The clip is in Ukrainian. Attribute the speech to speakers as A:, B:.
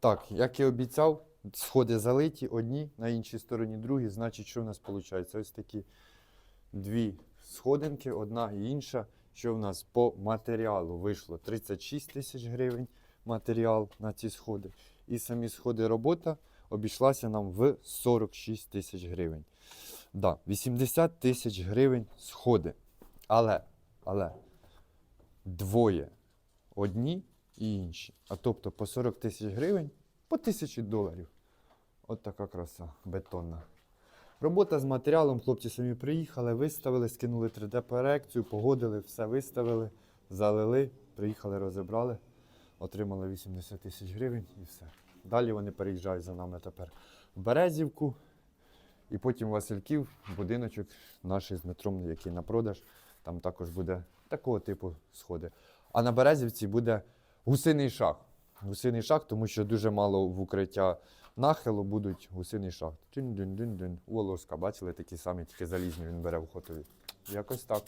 A: Так, як і обіцяв, сходи залиті одні, на іншій стороні другі. Значить, що в нас виходить? Ось такі дві сходинки, одна і інша. Що в нас по матеріалу вийшло 36 тисяч гривень матеріал на ці сходи. І самі сходи робота обійшлася нам в 46 тисяч гривень. Да, 80 тисяч гривень сходи. Але, але двоє одні і інші. А тобто по 40 тисяч гривень по 1000 доларів. От така краса бетонна. Робота з матеріалом, хлопці самі приїхали, виставили, скинули 3D-проекцію, погодили, все виставили, залили, приїхали, розібрали, отримали 80 тисяч гривень і все. Далі вони переїжджають за нами тепер в Березівку. І потім Васильків, будиночок наш з Дмитром, який на продаж. Там також буде такого типу сходи. А на Березівці буде гусиний шах. Гусиний шах, тому що дуже мало в укриття нахилу будуть гусиний шах. Тин-дин-дин-дин. Волоска, бачили, такі самі, тільки залізні він бере в хотові. Якось так.